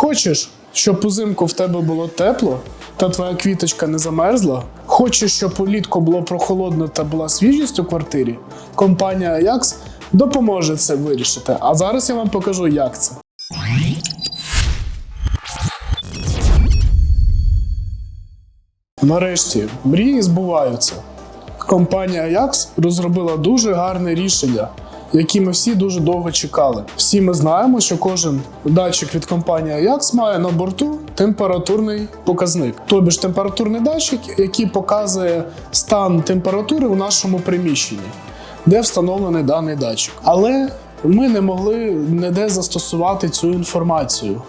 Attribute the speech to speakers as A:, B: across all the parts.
A: Хочеш, щоб узимку в тебе було тепло та твоя квіточка не замерзла? Хочеш, щоб улітку було прохолодно та була свіжість у квартирі? Компанія Ajax допоможе це вирішити. А зараз я вам покажу, як це. Нарешті мрії збуваються. Компанія Ajax розробила дуже гарне рішення, яке ми всі дуже довго чекали. Всі ми знаємо, що кожен датчик від компанії Ajax має на борту температурний показник, тобі ж температурний датчик, який показує стан температури у нашому приміщенні, де встановлений даний датчик. Але ми не могли ніде застосувати цю інформацію.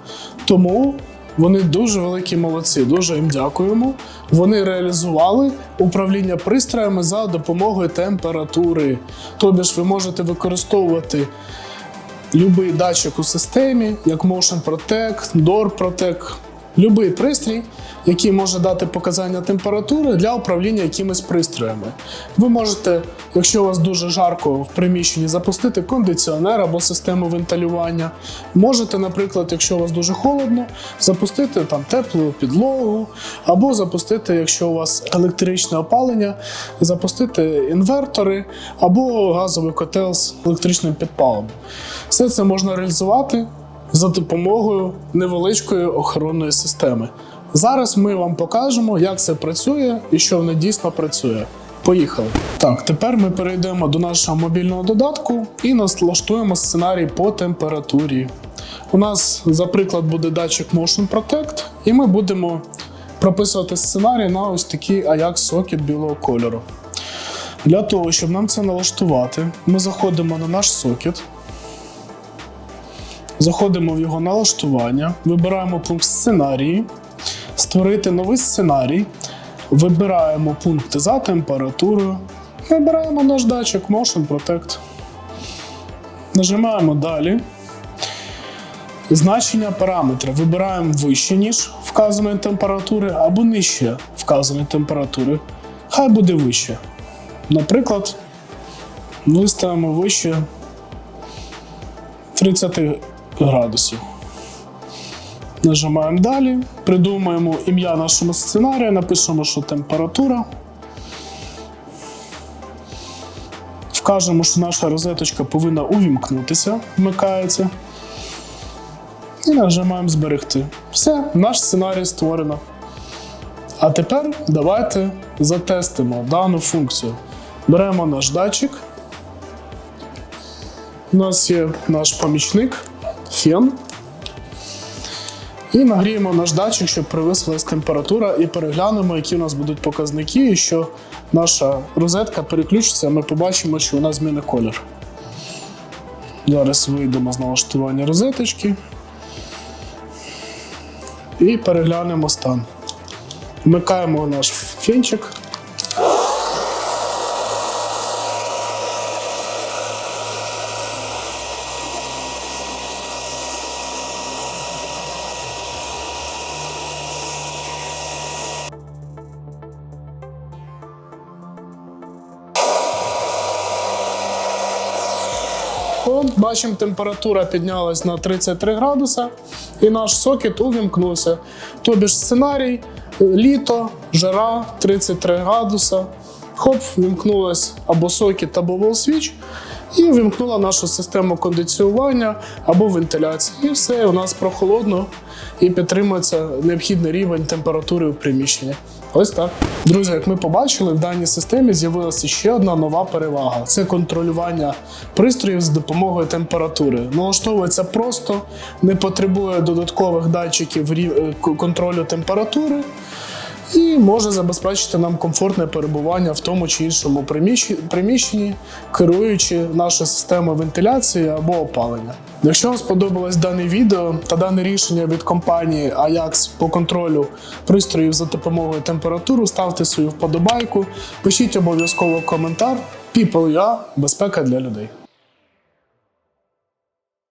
A: Тому вони дуже великі молодці, дуже їм дякуємо. Вони реалізували управління пристроями за допомогою температури. Тобі ж ви можете використовувати будь-який датчик у системі, як Motion Protect, Door Protect, будь-який пристрій, який може дати показання температури для управління якимись пристроями. Ви можете, якщо у вас дуже жарко в приміщенні, запустити кондиціонер або систему вентилювання. Можете, наприклад, якщо у вас дуже холодно, запустити там теплу підлогу, або запустити, якщо у вас електричне опалення, запустити інвертори або газовий котел з електричним підпалом. Все це можна реалізувати за допомогою невеличкої охоронної системи. Зараз ми вам покажемо, як це працює і що воно дійсно працює. Поїхали. Так, тепер ми перейдемо до нашого мобільного додатку і налаштуємо сценарій по температурі. У нас, за приклад, буде датчик Motion Protect, і ми будемо прописувати сценарій на ось такий Ajax сокет білого кольору. Для того, щоб нам це налаштувати, ми заходимо на наш сокет. Заходимо в його налаштування, вибираємо пункт сценарії, створити новий сценарій, вибираємо пункти за температурою, вибираємо наш датчик Motion Protect. Нажимаємо далі. Значення параметра вибираємо вище, ніж вказаної температури, або нижче вказаної температури. Хай буде вище. Наприклад, виставимо вище 30 градусів. Нажимаємо далі, придумаємо ім'я нашому сценарію, напишемо, що температура. Вкажемо, що наша розеточка повинна увімкнутися, вмикається. І нажимаємо зберегти. Все, наш сценарій створено. А тепер давайте затестимо дану функцію. Беремо наш датчик. У нас є наш помічник фен. І нагріємо наш датчик, щоб привисилась температура, і переглянемо, які у нас будуть показники, і що наша розетка переключиться, ми побачимо, що вона зміни колір. Зараз вийдемо з налаштування розеточки і переглянемо стан. Вмикаємо наш фенчик. Бачимо, температура піднялась на 33 градуса, і наш сокет увімкнувся. Тобі ж сценарій, літо, жара, 33 градуса. Хоп, вімкнулась або сокет, або волсвіч, і вимкнула нашу систему кондиціювання або вентиляції. І все, у нас прохолодно і підтримується необхідний рівень температури у приміщенні. Ось так. Друзі, як ми побачили, в даній системі з'явилася ще одна нова перевага: це контролювання пристроїв з допомогою температури. Налаштовується просто, не потребує додаткових датчиків е, контролю температури. І може забезпечити нам комфортне перебування в тому чи іншому приміщенні, керуючи нашою системою вентиляції або опалення. Якщо вам сподобалось дане відео та дане рішення від компанії Ajax по контролю пристроїв за допомогою температури, ставте свою вподобайку, пишіть обов'язково коментар. People.ua – безпека для людей.